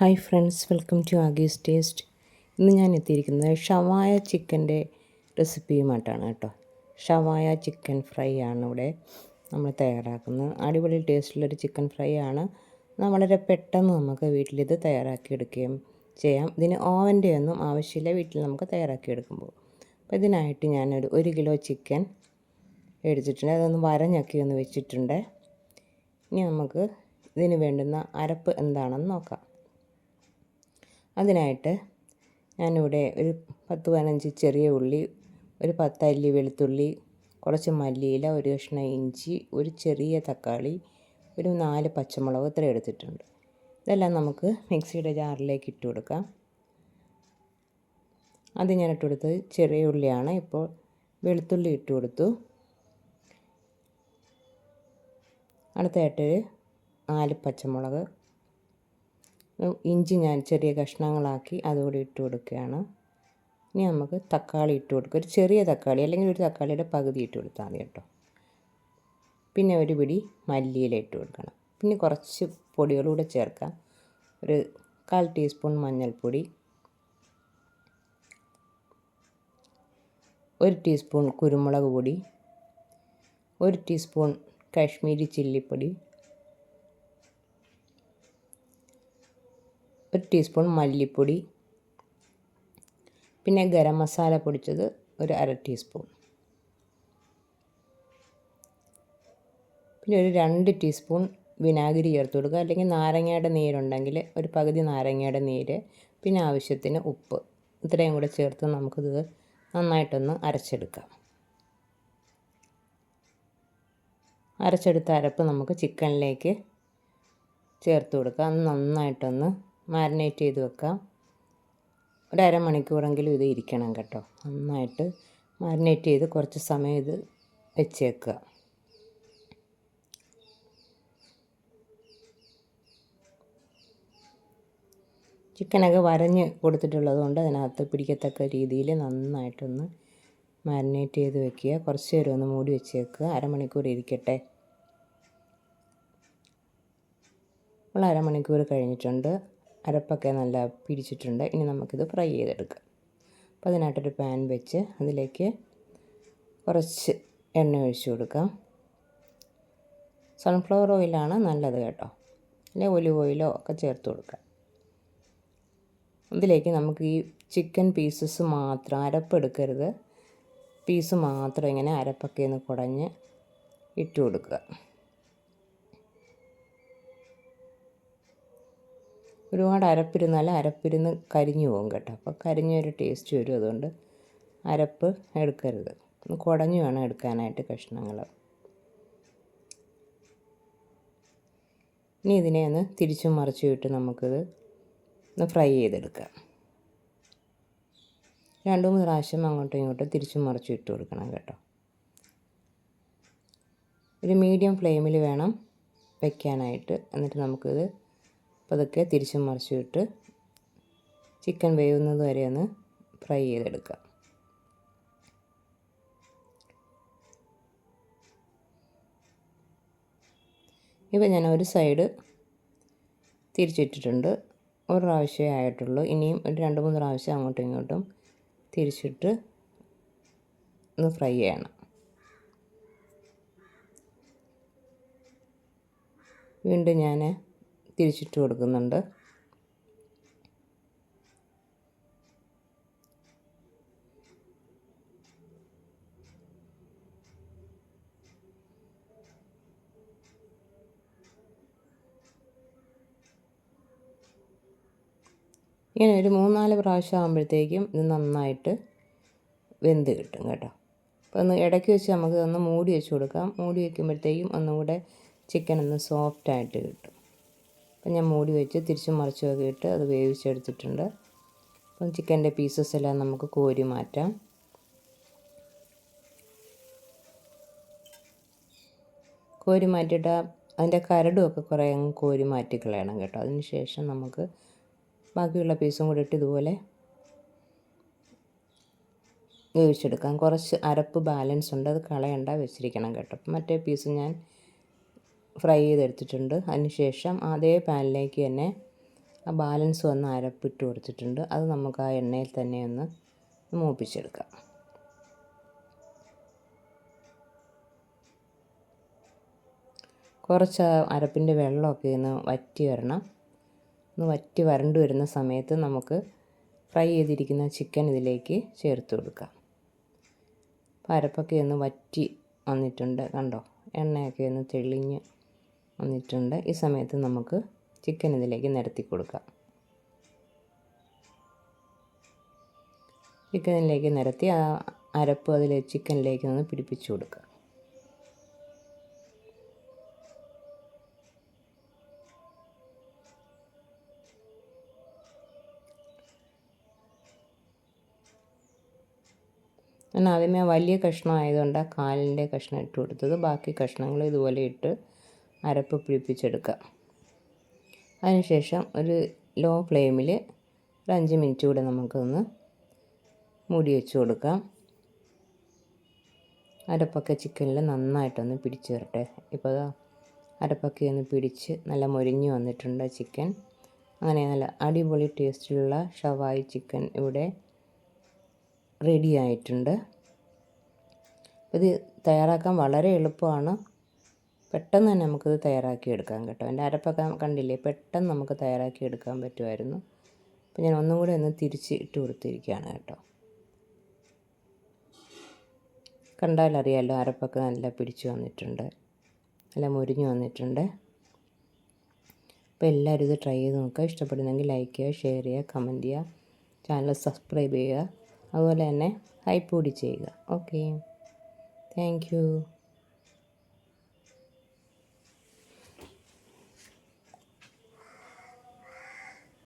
Hi friends welcome to Aagi's Taste. ഇന്ന് ഞാൻ എത്തിയിരിക്കുന്നത് ഷവായ ചിക്കന്റെ റെസിപ്പിയുമായിട്ടാണ് കേട്ടോ. ഷവായ ചിക്കൻ ഫ്രൈ ആണ് ഇവിടെ നമ്മൾ തയ്യാറാക്കുന്നത്. അടിപൊളി ടേസ്റ്റുള്ളൊരു ചിക്കൻ ഫ്രൈ ആണ്. വളരെ പെട്ടെന്ന് നമുക്ക് വീട്ടിലിത് തയ്യാറാക്കിയെടുക്കുകയും ചെയ്യാം. ഇതിന് ഓവന്റെ ഒന്നും ആവശ്യമില്ല. വീട്ടിൽ നമുക്ക് തയ്യാറാക്കിയെടുക്കുമ്പോൾ. അപ്പോൾ ഇതിനായിട്ട് ഞാനൊരു ഒരു കിലോ ചിക്കൻ എടുത്തിട്ടുണ്ട്. അതൊന്ന് വരഞ്ഞൊക്കെ ഒന്ന് വെച്ചിട്ടുണ്ട്. ഇനി നമുക്ക് ഇതിന് വേണ്ടുന്ന അരപ്പ് എന്താണെന്ന് നോക്കാം. അതിനായിട്ട് ഞാനിവിടെ ഒരു പത്ത് പതിനഞ്ച് ചെറിയ ഉള്ളി ഒരു പത്തല്ലി വെളുത്തുള്ളി കുറച്ച് മല്ലിയില ഒരു കഷ്ണം ഇഞ്ചി ഒരു ചെറിയ തക്കാളി ഒരു നാല് പച്ചമുളക് ഇത്ര എടുത്തിട്ടുണ്ട്. ഇതെല്ലാം നമുക്ക് മിക്സിയുടെ ജാറിലേക്ക് ഇട്ട് കൊടുക്കാം. അത് ഞാൻ ഇട്ട് കൊടുത്തത് ചെറിയ ഉള്ളിയാണ്. ഇപ്പോൾ വെളുത്തുള്ളി ഇട്ട് കൊടുത്തു. അടുത്തായിട്ട് നാല് പച്ചമുളക് ഇഞ്ചി ഞാൻ ചെറിയ കഷ്ണങ്ങളാക്കി അതുകൂടി ഇട്ട് കൊടുക്കുകയാണ്. ഇനി നമുക്ക് തക്കാളി ഇട്ട് കൊടുക്കുക ഒരു ചെറിയ തക്കാളി അല്ലെങ്കിൽ ഒരു തക്കാളിയുടെ പകുതി ഇട്ട് കൊടുത്താൽ മതി കേട്ടോ. പിന്നെ ഒരു പിടി മല്ലിയില ഇട്ട് കൊടുക്കണം. പിന്നെ കുറച്ച് പൊടികളൂടെ ചേർക്കാം. ഒരു കാൽ ടീസ്പൂൺ മഞ്ഞൾപ്പൊടി ഒരു ടീസ്പൂൺ കുരുമുളക് പൊടി ഒരു ടീസ്പൂൺ കാശ്മീരി ചില്ലിപ്പൊടി ഒരു ടീസ്പൂൺ മല്ലിപ്പൊടി. പിന്നെ ഗരം മസാല പൊടിച്ചത് ഒരു അര ടീസ്പൂൺ പിന്നെ ഒരു രണ്ട് ടീസ്പൂൺ വിനാഗിരി ചേർത്ത് കൊടുക്കുക. അല്ലെങ്കിൽ നാരങ്ങയുടെ നീരുണ്ടെങ്കിൽ ഒരു പകുതി നാരങ്ങയുടെ നീര്. പിന്നെ ആവശ്യത്തിന് ഉപ്പ്. ഇത്രയും കൂടെ ചേർത്ത് നമുക്കിത് നന്നായിട്ടൊന്ന് അരച്ചെടുക്കാം. അരച്ചെടുത്ത അരപ്പ് നമുക്ക് ചിക്കനിലേക്ക് ചേർത്ത് കൊടുക്കാം. അത് നന്നായിട്ടൊന്ന് മാരിനേറ്റ് ചെയ്ത് വെക്കാം. ഒരു അരമണിക്കൂറെങ്കിലും ഇത് ഇരിക്കണം കേട്ടോ. നന്നായിട്ട് മാരിനേറ്റ് ചെയ്ത് കുറച്ച് സമയം ഇത് വെച്ചേക്കുക. ചിക്കനൊക്കെ വരഞ്ഞ് കൊടുത്തിട്ടുള്ളത് കൊണ്ട് അതിനകത്ത് പിടിക്കത്തക്ക രീതിയിൽ നന്നായിട്ടൊന്ന് മാരിനേറ്റ് ചെയ്ത് വെക്കുക. കുറച്ച് നേരം ഒന്ന് മൂടി വെച്ചേക്കുക. അരമണിക്കൂർ ഇരിക്കട്ടെ. നമ്മൾ അരമണിക്കൂർ കഴിഞ്ഞിട്ടുണ്ട്. അരപ്പൊക്കെ നല്ല പിടിച്ചിട്ടുണ്ട്. ഇനി നമുക്കിത് ഫ്രൈ ചെയ്തെടുക്കാം. അപ്പോൾ അതിനായിട്ടൊരു പാൻ വെച്ച് അതിലേക്ക് കുറച്ച് എണ്ണ ഒഴിച്ചു കൊടുക്കാം. സൺഫ്ലവർ ഓയിലാണ് നല്ലത് കേട്ടോ. അല്ലെങ്കിൽ ഒലിവ് ഓയിലോ ഒക്കെ ചേർത്ത് കൊടുക്കാം. ഇതിലേക്ക് നമുക്ക് ഈ ചിക്കൻ പീസസ് മാത്രം അരപ്പെടുക്കരുത് പീസ് മാത്രം ഇങ്ങനെ അരപ്പൊക്കെ ഒന്ന് കുടഞ്ഞ് ഇട്ട് കൊടുക്കുക. ഒരുപാട് അരപ്പിരുന്നാൽ അരപ്പിരുന്ന് കരിഞ്ഞു പോകും കേട്ടോ. അപ്പോൾ കരിഞ്ഞൊരു ടേസ്റ്റ് വരും അതുകൊണ്ട് അരപ്പ് എടുക്കരുത്. ഒന്ന് കുടഞ്ഞു വേണം എടുക്കാനായിട്ട് കഷ്ണങ്ങൾ. ഇനി ഇതിനെ ഒന്ന് തിരിച്ചും മറിച്ചു വിട്ട് നമുക്കിത് ഒന്ന് ഫ്രൈ ചെയ്തെടുക്കാം. രണ്ട് മൂന്ന് പ്രാവശ്യം അങ്ങോട്ടും ഇങ്ങോട്ടും തിരിച്ചും മറിച്ചും ഇട്ട് കൊടുക്കണം കേട്ടോ. ഒരു മീഡിയം ഫ്ലെയിമിൽ വേണം വയ്ക്കാനായിട്ട് എന്നിട്ട് നമുക്കിത് പതുക്കെ തിരിച്ചും മറിച്ചിട്ട് ചിക്കൻ വേവുന്നത് വരെ ഒന്ന് ഫ്രൈ ചെയ്തെടുക്കുക. ഇപ്പം ഞാൻ ഒരു സൈഡ് തിരിച്ചിട്ടിട്ടുണ്ട്. ഒരു പ്രാവശ്യമേ ആയിട്ടുള്ളൂ. ഇനിയും ഒരു രണ്ട് മൂന്ന് പ്രാവശ്യം അങ്ങോട്ടും ഇങ്ങോട്ടും തിരിച്ചിട്ട് ഒന്ന് ഫ്രൈ ചെയ്യണം. വീണ്ടും ഞാൻ തിരിച്ചിട്ട് കൊടുക്കുന്നുണ്ട്. ഇങ്ങനെ ഒരു മൂന്നാൽ പ്രാവശ്യം ആകുമ്പോഴത്തേക്കും ഇത് നന്നായിട്ട് വെന്ത് കിട്ടും കേട്ടോ. അപ്പോൾ ഒന്ന് ഇടയ്ക്ക് വെച്ച് നമുക്ക് ഒന്ന് മൂടി വെച്ച് കൊടുക്കാം. മൂടി വയ്ക്കുമ്പോഴത്തേക്കും ഒന്നും കൂടെ ചിക്കൻ ഒന്ന് സോഫ്റ്റായിട്ട് കിട്ടും. അപ്പം ഞാൻ മൂടി വെച്ച് തിരിച്ചും മറിച്ചും ഒക്കെ ഇട്ട് അത് വേവിച്ചെടുത്തിട്ടുണ്ട്. അപ്പം ചിക്കന്റെ പീസസ് എല്ലാം നമുക്ക് കോരി മാറ്റാം. കോരി മാറ്റിയിട്ട് അതിന്റെ കരടുമൊക്കെ കുറേ അങ്ങ് കോരി മാറ്റി കളയണം കേട്ടോ. അതിന് ശേഷം നമുക്ക് ബാക്കിയുള്ള പീസും കൂടി ഇട്ട് ഇതുപോലെ വേവിച്ചെടുക്കാം. കുറച്ച് അരപ്പ് ബാലൻസ് ഉണ്ട്. അത് കളയണ്ട വെച്ചിരിക്കണം കേട്ടോ. മറ്റേ പീസ് ഞാൻ ഫ്രൈ ചെയ്തെടുത്തിട്ടുണ്ട്. അതിനുശേഷം അതേ പാനിലേക്ക് തന്നെ ആ ബാലൻസ് വന്ന് അരപ്പിട്ട് കൊടുത്തിട്ടുണ്ട്. അത് നമുക്ക് ആ എണ്ണയിൽ തന്നെ ഒന്ന് മൂപ്പിച്ചെടുക്കാം. കുറച്ച് അരപ്പിന്റെ വെള്ളമൊക്കെ ഒന്ന് വറ്റി വരണം. ഒന്ന് വറ്റി വരണ്ടു വരുന്ന സമയത്ത് നമുക്ക് ഫ്രൈ ചെയ്തിരിക്കുന്ന ചിക്കൻ ഇതിലേക്ക് ചേർത്ത് കൊടുക്കാം. അരപ്പൊക്കെ ഒന്ന് വറ്റി വന്നിട്ടുണ്ട്. കണ്ടോ? എണ്ണയൊക്കെ ഒന്ന് തെളിഞ്ഞ് വന്നിട്ടുണ്ട്. ഈ സമയത്ത് നമുക്ക് ചിക്കൻ ഇതിലേക്ക് നിരത്തി കൊടുക്കാം. ചിക്കനിലേക്ക് നിരത്തി ആ അരപ്പ് അതിൽ ചിക്കനിലേക്ക് നിന്ന് പിടിപ്പിച്ചു കൊടുക്കുക ഞാൻ ആദ്യമേ വലിയ കഷ്ണം ആയതുകൊണ്ട് കാലിന്റെ കഷ്ണം ഇട്ട് കൊടുത്തത്. ബാക്കി കഷ്ണങ്ങൾ ഇതുപോലെ ഇട്ട് അരപ്പ് പിടിപ്പിച്ചെടുക്കുക. അതിനുശേഷം ഒരു ലോ ഫ്ലെയിമിൽ ഒരു അഞ്ച് മിനിറ്റ് കൂടെ നമുക്കൊന്ന് മൂടി വെച്ച് കൊടുക്കാം. അരപ്പൊക്കെ ചിക്കനിൽ നന്നായിട്ടൊന്ന് പിടിച്ച് വരട്ടെ. ഇപ്പോൾ അരപ്പൊക്കെ ഒന്ന് പിടിച്ച് നല്ല മൊരിഞ്ഞ് വന്നിട്ടുണ്ട് ചിക്കൻ അങ്ങനെ നല്ല അടിപൊളി ടേസ്റ്റിലുള്ള ഷവായി ചിക്കൻ ഇവിടെ റെഡി ആയിട്ടുണ്ട്. ഇത് തയ്യാറാക്കാൻ വളരെ എളുപ്പമാണ്. പെട്ടെന്ന് തന്നെ നമുക്കിത് തയ്യാറാക്കി എടുക്കാം കേട്ടോ. എന്റെ അരപ്പൊക്കെ കണ്ടില്ലേ പെട്ടെന്ന് നമുക്ക് തയ്യാറാക്കി എടുക്കാൻ പറ്റുമായിരുന്നു. അപ്പോൾ ഞാൻ ഒന്നും കൂടെ ഒന്ന് തിരിച്ച് ഇട്ട് കൊടുത്തിരിക്കുകയാണ് കേട്ടോ. കണ്ടാലറിയാമല്ലോ അരപ്പൊക്കെ നല്ല പിടിച്ചു വന്നിട്ടുണ്ട് നല്ല മുരിഞ്ഞു വന്നിട്ടുണ്ട്. അപ്പോൾ എല്ലാവരും ഇത് ട്രൈ ചെയ്ത് നോക്കുക. ഇഷ്ടപ്പെടുന്നെങ്കിൽ ലൈക്ക് ചെയ്യുക ഷെയർ ചെയ്യുക കമന്റ് ചെയ്യുക ചാനൽ സബ്സ്ക്രൈബ് ചെയ്യുക. അതുപോലെ തന്നെ ഹൈപ്പ് കൂടി ചെയ്യുക. ഓക്കെ. താങ്ക്